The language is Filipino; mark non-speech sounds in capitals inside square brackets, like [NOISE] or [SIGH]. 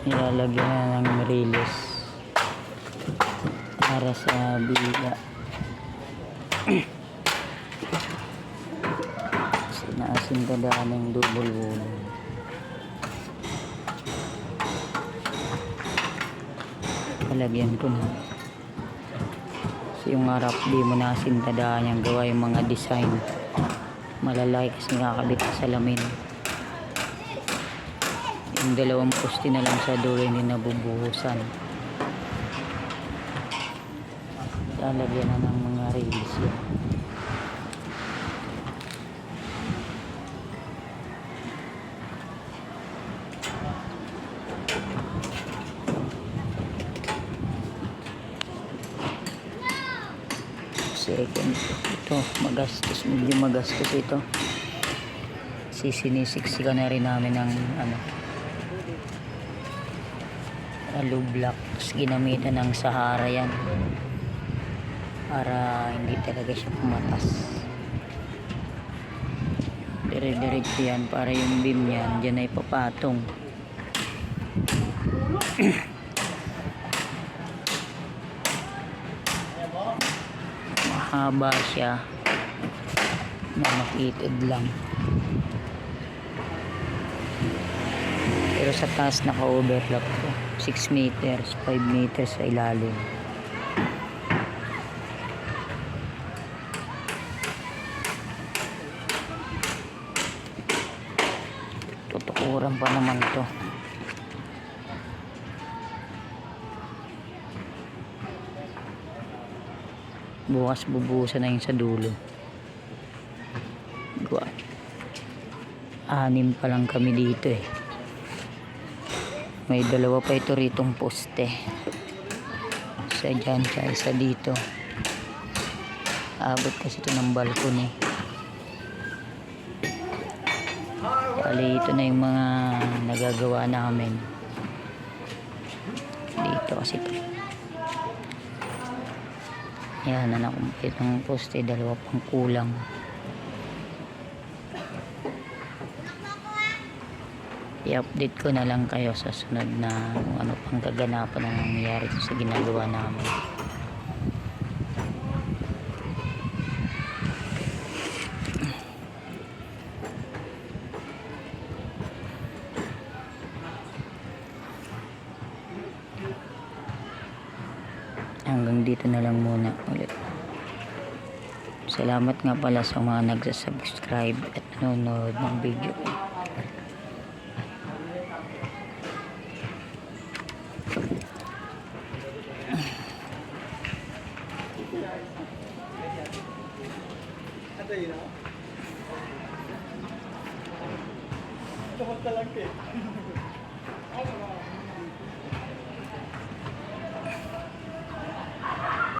Nilalagyan ng riles para sa bila. [CLEARS THROAT] Naasin ka daan ng double wall. Palagyan ko na. Kasi yung harap, di mo nasintadaan yung gawa yung mga design. Malalaki kasi nakakabit sa salamin. Yung dalawang poste na lang sa dulo hindi nabubuhusan. Lalagyan na ng mga rails yun. Second, ito magastos, medyo magastos ito. Sisinisiksikan na rin namin ng ano, hollow block. Tapos ginamitan ng Sahara yan. Para hindi talaga siya pumatas. Dire-diretso yan para yung beam yan dyan ay papatong. Mahaba siya na makitid lang. Pero sa taas naka-overlock ko. 6 meters, 5 meters sa ilalim. Tutukuran pa naman to. Bukas bubuhusan na yun sa dulo. Anim pa lang kami dito eh. May dalawa pa ito ritong poste. Isa dyan, tsaka isa dito. Abot kasi ito ng balcony. Bali, ito na yung mga nagagawa namin. Dito kasi ito. Yan, na nakumpit ng poste. Dalawa pang kulang. I-update ko na lang kayo sa sunod na kung ano pang kaganapan na nangyayari sa ginagawa namin. Hanggang dito na lang muna ulit. Salamat nga pala sa mga nagsasubscribe at nanonood ng video ko. Tukot ka lang, Kate. [LAUGHS]